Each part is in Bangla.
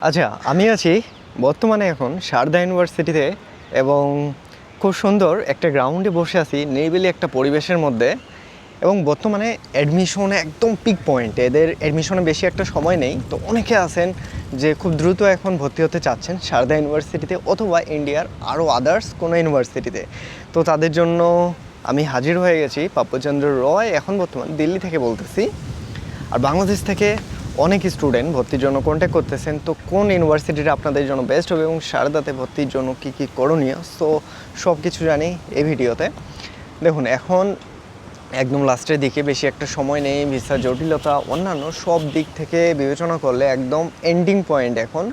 আচ্ছা আমি আছি বর্তমানে এখন সারদা ইউনিভার্সিটিতে এবং খুব সুন্দর একটা গ্রাউন্ডে বসে আছি, নিরিবিলি একটা পরিবেশের মধ্যে এবং বর্তমানে অ্যাডমিশন একদম পিক পয়েন্ট এদের অ্যাডমিশনে বেশি একটা সময় নেই। তো অনেকে আছেন যে খুব দ্রুত এখন ভর্তি হতে চাচ্ছেন সারদা ইউনিভার্সিটিতে অথবা ইন্ডিয়ার আরও আদার্স কোনো ইউনিভার্সিটিতে। তো তাদের জন্য আমি হাজির হয়ে গেছি পাপ্পুচন্দ্র রয় এখন বর্তমান দিল্লি থেকে বলতেছি। আর বাংলাদেশ থেকে অনেক স্টুডেন্ট ভর্তির জন্য কন্ট্যাক্ট করতেছেন। তো কোন ইউনিভার্সিটিটা আপনাদের জন্য বেস্ট হবে এবং সারদাতে ভর্তির জন্য কী কী করণীয়? সো সব কিছু জানি এই ভিডিওতে। দেখুন, এখন একদম লাস্টের দিকে বেশি একটা সময় নেই ভিসা জটিলতা, অন্যান্য সব দিক থেকে বিবেচনা করলে একদম এন্ডিং পয়েন্ট এখন।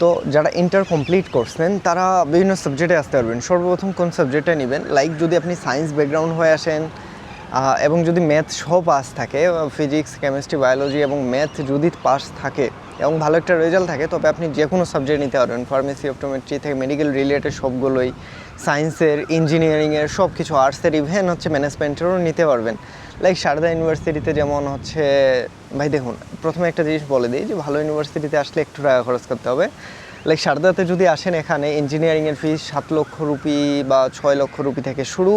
তো যারা ইন্টার কমপ্লিট করছেন, তারা বিভিন্ন সাবজেক্টে আসতে পারবেন। সর্বপ্রথম কোন সাবজেক্টে নেবেন? লাইক যদি আপনি সায়েন্স ব্যাকগ্রাউন্ড হয়ে আসেন এবং যদি ম্যাথ সহ পাস থাকে ফিজিক্স কেমিস্ট্রি বায়োলজি এবং ম্যাথ যদি পাস থাকে এবং ভালো একটা রেজাল্ট থাকে, তবে আপনি যে কোনো সাবজেক্ট নিতে পারবেন। ফার্মেসি অপটোমেট্রি থেকে মেডিকেল রিলেটেড সবগুলোই সায়েন্সের ইঞ্জিনিয়ারিংয়ের সব কিছু আর্টসের ইভেন হচ্ছে ম্যানেজমেন্টেরও নিতে পারবেন। লাইক সারদা ইউনিভার্সিটিতে যেমন হচ্ছে, ভাই দেখুন, প্রথমে একটা জিনিস বলে দিই যে ভালো ইউনিভার্সিটিতে আসলে একটু টাকা খরচ করতে হবে। লাইক সারদাতে যদি আসেন এখানে ইঞ্জিনিয়ারিংয়ের ফিস সাত লক্ষ রুপি বা ছয় লক্ষ রুপি থেকে শুরু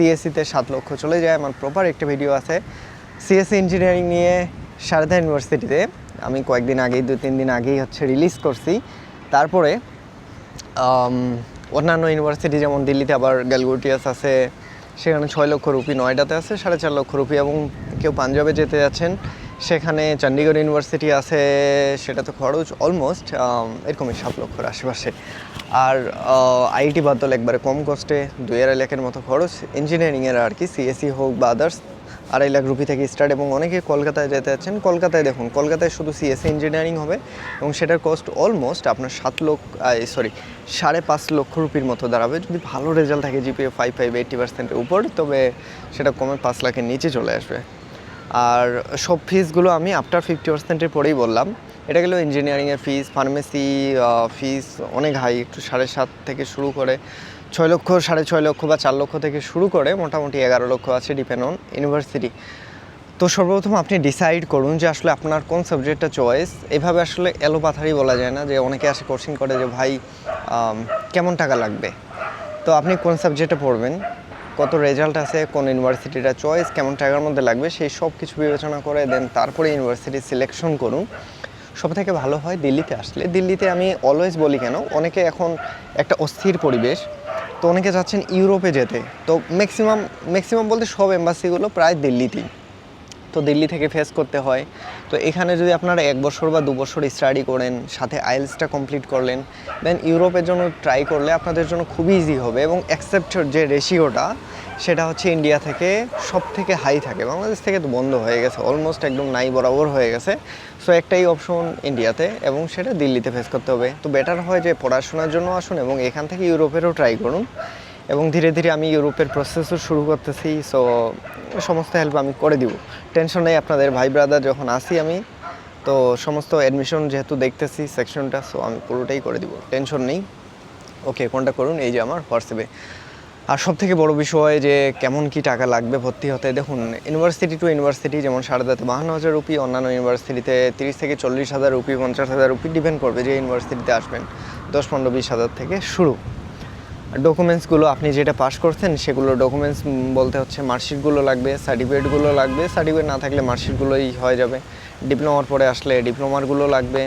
সিএসসিতে সাত লক্ষ চলে যায়, আমার প্রপার একটা ভিডিও আছে। সিএসসি ইঞ্জিনিয়ারিং নিয়ে সারদা ইউনিভার্সিটিতে আমি কয়েকদিন আগেই দু তিন দিন আগেই হচ্ছে রিলিজ করছি। তারপরে অন্যান্য ইউনিভার্সিটি যেমন দিল্লিতে আবার গ্যালগুটিয়াস আছে, সেখানে ছয় লক্ষ রুপি নয়ডাতে আছে, সাড়ে চার লক্ষ রুপি, এবং কেউ পাঞ্জাবে যেতে যাচ্ছেন। সেখানে চণ্ডীগড় ইউনিভার্সিটি আছে, সেটা তো খরচ অলমোস্ট এরকমই সাত লক্ষর আশেপাশে। আর আইআইটি বাদল একবারে কম কস্টে দুই আড়াই লাখের মতো খরচ। ইঞ্জিনিয়ারিংয়ের আর কি সিএসসি হোক বা আদার্স আড়াই লাখ রুপি থেকে স্টার্ট এবং অনেকে কলকাতায় যেতে যাচ্ছেন। কলকাতায় দেখুন, কলকাতায় শুধু সিএসসি ইঞ্জিনিয়ারিং হবে এবং সেটার কস্ট অলমোস্ট আপনার সাত লক্ষ সরি সাড়ে পাঁচ লক্ষ রুপির মতো দাঁড়াবে। যদি ভালো রেজাল্ট থাকে জিপিএ ফাইভ ফাইভ এইট্টি পার্সেন্টের উপর, তবে সেটা কমে পাঁচ লাখের নিচে চলে আসবে। আর সব ফিসগুলো আমি আফটার ফিফটি পার্সেন্টের পরেই বললাম। এটা গেল ইঞ্জিনিয়ারিংয়ের ফিস ফার্মেসি ফিস অনেক হাই একটু সাড়ে সাত থেকে শুরু করে ছয় লক্ষ, সাড়ে ছয় লক্ষ বা চার লক্ষ থেকে শুরু করে মোটামুটি এগারো লক্ষ আছে ডিপেন্ড অন ইউনিভার্সিটি তো সর্বপ্রথম আপনি ডিসাইড করুন যে আসলে আপনার কোন সাবজেক্টটা চয়েস এভাবে আসলে এলোপাথারি বলা যায় না যে অনেকে আসে কোচিং করে যে ভাই কেমন টাকা লাগবে? তো আপনি কোন সাবজেক্টে পড়বেন? কত রেজাল্ট আছে, কোন ইউনিভার্সিটিটা চয়েস কেমন টাকার মধ্যে লাগবে, সেই সব কিছু বিবেচনা করে দেন তারপরে ইউনিভার্সিটি সিলেকশন করুন। সব থেকে ভালো হয় দিল্লিতে আসলে। দিল্লিতে আমি অলওয়েজ বলি কেন, অনেকে এখন একটা অস্থির পরিবেশ, তো অনেকে যাচ্ছেন ইউরোপে যেতে। তো ম্যাক্সিমাম ম্যাক্সিমাম বলতে সব এম্বাসিগুলো প্রায় দিল্লিতেই। তো দিল্লি থেকে ফেস করতে হয়। তো এখানে যদি আপনারা এক বছর বা দু বছর স্টাডি করেন, সাথে আইএলসটা কমপ্লিট করলেন দেন ইউরোপের জন্য ট্রাই করলে আপনাদের জন্য খুবই ইজি হবে এবং অ্যাকসেপ্ট যে রেশিওটা সেটা হচ্ছে ইন্ডিয়া থেকে সব থেকে হাই থাকে। বাংলাদেশ থেকে তো বন্ধ হয়ে গেছে অলমোস্ট একদম নাই বরাবর হয়ে গেছে। সো একটাই অপশন ইন্ডিয়াতে এবং সেটা দিল্লিতে ফেস করতে হবে। তো বেটার হয় যে পড়াশোনার জন্য আসুন এবং এখান থেকে ইউরোপেরও ট্রাই করুন। এবং ধীরে ধীরে আমি ইউরোপের প্রসেসও শুরু করতেছি সো সমস্ত হেল্প আমি করে দিব। টেনশন নেই আপনাদের, ভাই ব্রাদার যখন আসি আমি, তো সমস্ত অ্যাডমিশন যেহেতু দেখতেছি সেকশনটা সো আমি পুরোটাই করে দিব। টেনশন নেই। ওকে কোনটা করুন, এই যে আমার হোয়াটসঅ্যাপে আর সব থেকে বড় বিষয় যে কেমন কি টাকা লাগবে ভর্তি হতে, দেখুন ইউনিভার্সিটি টু ইউনিভার্সিটি যেমন সারদাতে বাহান্ন হাজার রুপি, অন্যান্য ইউনিভার্সিটিতে তিরিশ থেকে চল্লিশ হাজার রুপি, পঞ্চাশ হাজার রুপি ডিপেন্ড করবে যে ইউনিভার্সিটিতে আসবেন। দশ, পনেরো, বিশ হাজার থেকে শুরু। ডকুমেন্টসগুলো আপনি যেটা পাস করছেন, সেগুলো ডকুমেন্টস বলতে হচ্ছে মার্কশিটগুলো লাগবে সার্টিফিকেটগুলো লাগবে সার্টিফিকেট না থাকলে মার্কশিটগুলোই হয়ে যাবে। ডিপ্লোমার পরে আসলে ডিপ্লোমারগুলো লাগবে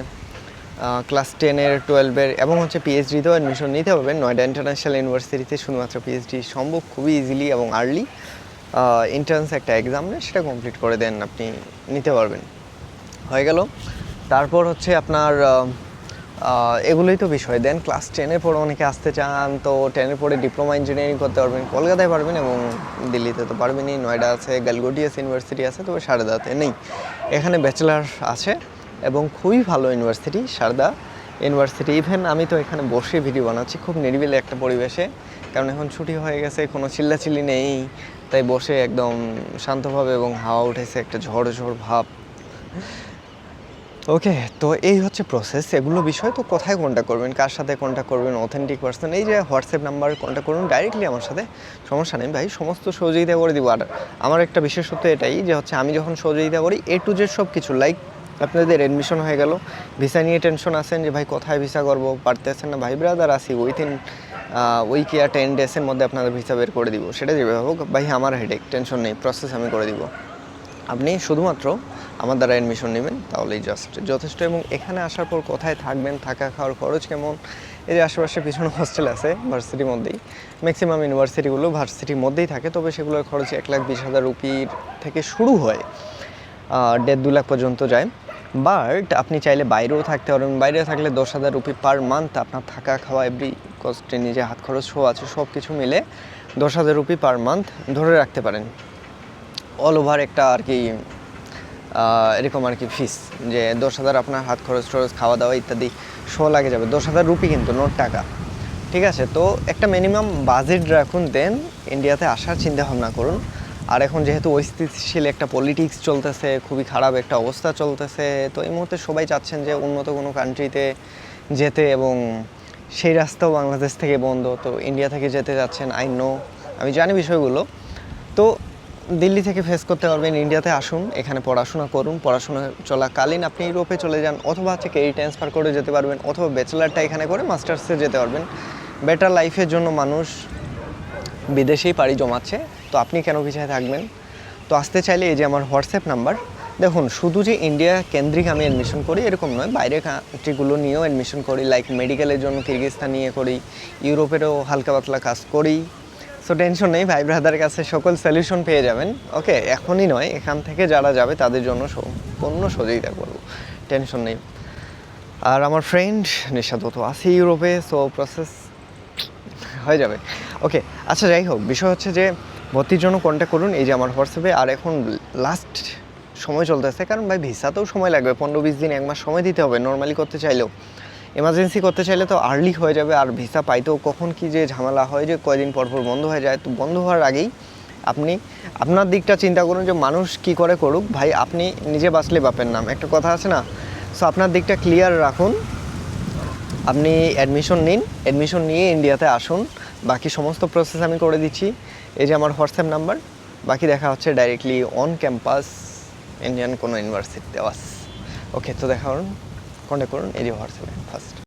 ক্লাস টেনের টুয়েলভের এবং হচ্ছে পিএইচডিতেও অ্যাডমিশন নিতে পারবেন নয়ডা ইন্টারন্যাশনাল ইউনিভার্সিটিতে শুধুমাত্র পিএইচডি সম্ভব, খুবই ইজিলি এবং আর্লি এন্ট্রান্স একটা এক্সাম নেয়, সেটা কমপ্লিট করে দেন আপনি, নিতে পারবেন। হয়ে গেল। তারপর হচ্ছে আপনার এগুলোই তো বিষয়। দেন ক্লাস টেনের পরে অনেকে আসতে চান, তো টেনের পরে ডিপ্লোমা ইঞ্জিনিয়ারিং করতে পারবেন, কলকাতায় পারবেন এবং দিল্লিতে তো পারবেনই। নয়ডা আছে গ্যালগোটিয়াস ইউনিভার্সিটি আছে, তবে সারদাতে নেই। এখানে ব্যাচেলার আছে এবং খুবই ভালো ইউনিভার্সিটি সারদা ইউনিভার্সিটি ইভেন আমি তো এখানে বসে ভিডিও বানাচ্ছি খুব নিরিবিলি একটা পরিবেশে, কারণ এখন ছুটি হয়ে গেছে, কোনো চিল্লাচিল্লি নেই। তাই বসে একদম শান্তভাবে এবং হাওয়া উঠেছে, একটা ঝড় ঝড় ভাব। ওকে, তো এই হচ্ছে প্রসেস এগুলো বিষয়, তো কোথায় কন্ট্যাক্ট করবেন? কার সাথে কন্ট্যাক্ট করবেন? অথেন্টিক পার্সন এই যে হোয়াটসঅ্যাপ নাম্বার কন্ট্যাক্ট করুন ডাইরেক্টলি আমার সাথে। সমস্যা নেই ভাই, সমস্ত সহযোগিতা করে দিব। আর আমার একটা বিশেষত্ব এটাই যে হচ্ছে, আমি যখন সহযোগিতা করি এ টু জেড সব কিছু লাইক আপনাদের অ্যাডমিশন হয়ে গেল। ভিসা নিয়ে টেনশন আছেন যে ভাই, কোথায় ভিসা করব? পারতে পারতেছেন না ভাই ব্রাদার আসি উইথিন উইক ইয়া টেন ডেসের মধ্যে আপনাদের ভিসা বের করে দিব। সেটা যেভাবে হোক, ভাই, আমার হেডেক টেনশন নেই প্রসেস আমি করে দিব। আপনি শুধুমাত্র আমার দ্বারা অ্যাডমিশন নেবেন, তাহলেই জাস্ট যথেষ্ট। এবং এখানে আসার পর কোথায় থাকবেন, থাকা খাওয়ার খরচ কেমন? এই যে আশেপাশে পিছনে হোস্টেল আছে ভার্সিটির মধ্যেই। ম্যাক্সিমাম ইউনিভার্সিটিগুলো ভার্সিটির মধ্যেই থাকে, তবে সেগুলোর খরচ এক লাখ বিশ হাজার রুপির থেকে শুরু হয়। দেড় দু লাখ পর্যন্ত যায়। বাট আপনি চাইলে বাইরেও থাকতে পারবেন বাইরে থাকলে দশ হাজার রুপি পার মান্থ আপনার থাকা খাওয়া এভরি কস্টে নিজে হাত খরচ সহ আছে সব কিছু মিলে দশ হাজার রুপি পার মান্থ ধরে রাখতে পারেন। অল ওভার একটা আর কি এরকম আর কি ফিস যে দশ হাজার আপনার হাত খরচ টরচ, খাওয়া দাওয়া ইত্যাদি শো লাগে যাবে। দশ হাজার রুপি কিন্তু নোট টাকা। ঠিক আছে, তো একটা মিনিমাম বাজেট রাখুন দেন ইন্ডিয়াতে আসার চিন্তা ভাবনা করুন। আর এখন যেহেতু অস্থিতিশীল একটা পলিটিক্স চলতেছে, খুবই খারাপ একটা অবস্থা চলতেছে, তো এই মুহূর্তে সবাই চাচ্ছেন যে উন্নত কোনো কান্ট্রিতে যেতে এবং সেই রাস্তাও বাংলাদেশ থেকে বন্ধ, তো ইন্ডিয়া থেকে যেতে যাচ্ছেন আই নো আমি জানি বিষয়গুলো। তো দিল্লি থেকে ফেস করতে পারবেন ইন্ডিয়াতে আসুন, এখানে পড়াশোনা করুন, পড়াশোনা চলাকালীন আপনি ইউরোপে চলে যান, অথবা হচ্ছে কেরি ট্রান্সফার করে যেতে পারবেন, অথবা ব্যাচেলারটা এখানে করে মাস্টার্সে যেতে পারবেন। বেটার লাইফের জন্য মানুষ বিদেশেই পাড়ি জমাচ্ছে, তো আপনি কেন পিছিয়ে থাকবেন? তো আসতে চাইলে এই যে আমার হোয়াটসঅ্যাপ নাম্বার দেখুন, শুধু যে ইন্ডিয়া কেন্দ্রিক আমি অ্যাডমিশন করি এরকম নয়, বাইরের কান্ট্রিগুলো নিয়েও অ্যাডমিশন করি লাইক মেডিকেলের জন্য কিরগিস্তান নিয়ে করি ইউরোপেরও হালকা পাতলা কাজ করি। সো টেনশন নেই, ভাই ব্রাদার কাছে সকল সলিউশন পেয়ে যাবেন। ওকে এখনই নয়, এখান থেকে যারা যাবে তাদের জন্য সম্পূর্ণ সহযোগিতা করব। টেনশন নেই। আর আমার ফ্রেন্ড নিশাদ তো আছে ইউরোপে সো প্রসেস হয়ে যাবে। ওকে আচ্ছা যাই হোক, বিষয় হচ্ছে যে ভর্তির জন্য কন্ট্যাক্ট করুন, এই যে আমার হোয়াটসঅ্যাপে, আর এখন লাস্ট সময় চলতেছে, কারণ ভাই ভিসাতেও সময় লাগবে, পনেরো বিশ দিন, এক মাস সময় দিতে হবে নর্মালি করতে চাইলেও। এমার্জেন্সি করতে চাইলে তো আর্লি হয়ে যাবে আর ভিসা পাইতেও কখন কি যে ঝামেলা হয় যে কয়দিন পর পর বন্ধ হয়ে যায়, তো বন্ধ হওয়ার আগেই আপনি আপনার দিকটা চিন্তা করুন যে মানুষ কি করে করুক। ভাই, আপনি নিজে বাঁচলে বাপের নাম। একটা কথা আছে না? সো আপনার দিকটা ক্লিয়ার রাখুন। আপনি অ্যাডমিশন নিন। অ্যাডমিশন নিয়ে ইন্ডিয়াতে আসুন। বাকি সমস্ত প্রসেস আমি করে দিচ্ছি। এই যে আমার হোয়াটসঅ্যাপ নাম্বার বাকি দেখা হচ্ছে ডাইরেক্টলি অন ক্যাম্পাস ইন্ডিয়ান কোনো ইউনিভার্সিটিতে আস ওকে তো দেখা কন্ট্যাক্ট করুন যে হোয়াটসঅ্যাপে ফার্স্ট